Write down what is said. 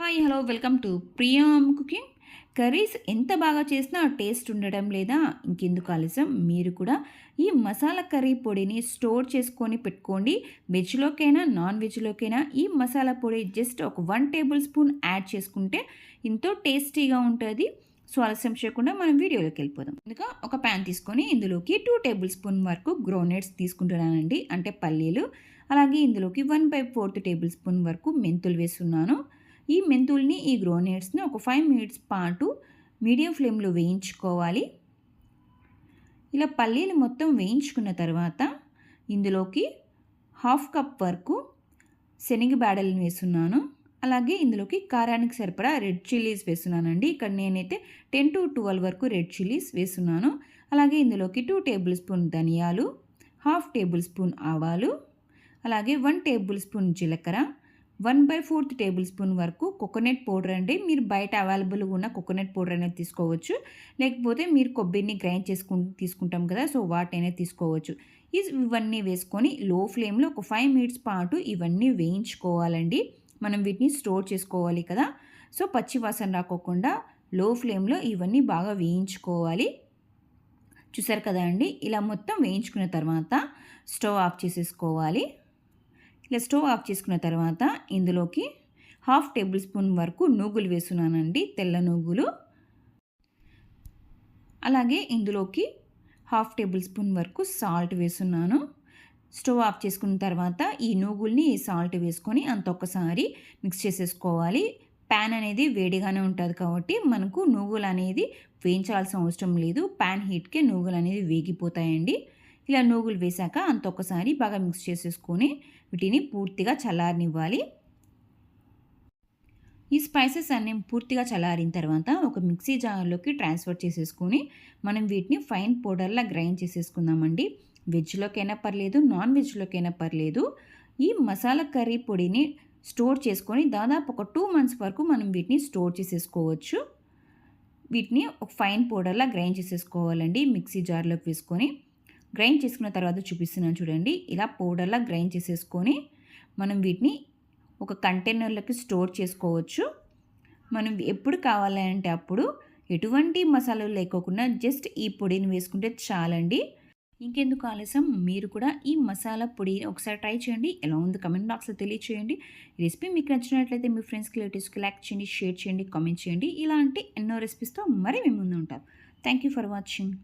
Hi hello welcome to Priyam cooking curries ఎంత బాగా చేసినా టేస్ట్ ఉండడం లేదా ఇంకెందుకు ఆలస్యం? మీరు కూడా ఈ మసాలా కర్రీ పొడిని స్టోర్ చేసుకొని పెట్టుకోండి. వెజ్లోకైనా నాన్ వెజ్లోకైనా ఈ మసాలా పొడి జస్ట్ ఒక వన్ టేబుల్ స్పూన్ యాడ్ చేసుకుంటే ఎంతో టేస్టీగా ఉంటుంది. సో ఆలస్యం చేయకుండా మనం వీడియోలోకి వెళ్ళిపోదాం. ఇంకా ఒక ప్యాన్ తీసుకొని ఇందులోకి టూ టేబుల్ స్పూన్ వరకు గ్రోనెట్స్ తీసుకుంటున్నానండి. అంటే పల్లీలు. అలాగే ఇందులోకి one by fourth tablespoon వరకు మెంతులు వేస్తున్నాను. ఈ మెంతుల్ని ఈ గ్రోనేట్స్ని ఒక ఫైవ్ మినిట్స్ పాటు మీడియం ఫ్లేమ్లో వేయించుకోవాలి. ఇలా పల్లీలు మొత్తం వేయించుకున్న తర్వాత ఇందులోకి హాఫ్ కప్ వరకు శనగ బ్యాడల్ని వేస్తున్నాను. అలాగే ఇందులోకి కారానికి సరిపడా రెడ్ చిల్లీస్ వేస్తున్నానండి. ఇక్కడ నేనైతే టెన్ టు ట్వెల్వ్ వరకు రెడ్ చిల్లీస్ వేస్తున్నాను. అలాగే ఇందులోకి టూ టేబుల్ స్పూన్ ధనియాలు హాఫ్ టేబుల్ స్పూన్ ఆవాలు అలాగే వన్ టేబుల్ స్పూన్ జీలకర్ర one by fourth tablespoon వరకు కోకోనట్ పౌడర్ అండి. మీరు బయట అవైలబుల్గా ఉన్న కోకోనట్ పౌడర్ అనేది తీసుకోవచ్చు. లేకపోతే మీరు కొబ్బరిని గ్రైండ్ చేసుకు తీసుకుంటాం కదా సో వాటైనా తీసుకోవచ్చు. ఇవన్నీ వేసుకొని లో ఫ్లేమ్లో ఒక ఫైవ్ మినిట్స్ పాటు ఇవన్నీ వేయించుకోవాలండి. మనం వీటిని స్టోర్ చేసుకోవాలి కదా. సో పచ్చి వాసన రాకోకుండా లో ఫ్లేమ్లో ఇవన్నీ బాగా వేయించుకోవాలి. చూసారు కదా అండి? ఇలా మొత్తం వేయించుకున్న తర్వాత స్టవ్ ఆఫ్ చేసేసుకోవాలి. ఇలా స్టవ్ ఆఫ్ చేసుకున్న తర్వాత ఇందులోకి హాఫ్ టేబుల్ స్పూన్ వరకు నూగులు వేస్తున్నానండి తెల్ల నూగులు. అలాగే ఇందులోకి హాఫ్ టేబుల్ స్పూన్ వరకు సాల్ట్ వేస్తున్నాను. స్టవ్ ఆఫ్ చేసుకున్న తర్వాత ఈ నూగుల్ని ఈ సాల్ట్ వేసుకొని అంత ఒక్కసారి మిక్స్ చేసేసుకోవాలి. ప్యాన్ అనేది వేడిగానే ఉంటుంది కాబట్టి మనకు నూగులు అనేది వేయించాల్సిన అవసరం లేదు. ప్యాన్ హీట్కే నూగులు అనేది వేగిపోతాయండి. ఇలా నూగులు వేశాక అంత ఒక్కసారి బాగా మిక్స్ చేసేసుకొని వీటిని పూర్తిగా చల్లారనివ్వాలి. ఈ స్పైసెస్ అన్నీ పూర్తిగా చల్లారిన తర్వాత ఒక మిక్సీ జార్లోకి ట్రాన్స్ఫర్ చేసేసుకొని మనం వీటిని ఫైన్ పౌడర్లా గ్రైండ్ చేసేసుకుందామండి. వెజ్లోకైనా పర్లేదు నాన్ వెజ్లోకైనా పర్లేదు. ఈ మసాలా కర్రీ పొడిని స్టోర్ చేసుకొని దాదాపు ఒక టూ మంత్స్ వరకు మనం వీటిని స్టోర్ చేసేసుకోవచ్చు. వీటిని ఒక ఫైన్ పౌడర్లా గ్రైండ్ చేసేసుకోవాలండి మిక్సీ జార్లోకి వేసుకొని. గ్రైండ్ చేసుకున్న తర్వాత చూపిస్తున్నాను చూడండి. ఇలా పౌడర్లా గ్రైండ్ చేసేసుకొని మనం వీటిని ఒక కంటైనర్లోకి స్టోర్ చేసుకోవచ్చు. మనం ఎప్పుడు కావాలంటే అప్పుడు ఎటువంటి మసాలాలు లేకోకుండా జస్ట్ ఈ పొడిని వేసుకుంటే చాలండి. ఇంకెందుకు ఆలస్యం? మీరు కూడా ఈ మసాలా పొడి ఒకసారి ట్రై చేయండి. ఎలా ఉంది కమెంట్ బాక్స్లో తెలియచేయండి. రెసిపీ మీకు నచ్చినట్లయితే మీ ఫ్రెండ్స్కి రిలేటివ్స్కి లైక్ చేయండి షేర్ చేయండి కామెంట్ చేయండి. ఇలాంటి ఎన్నో రెసిపీస్తో మరీ మేము ముందు ఉంటాం. Thank you for watching.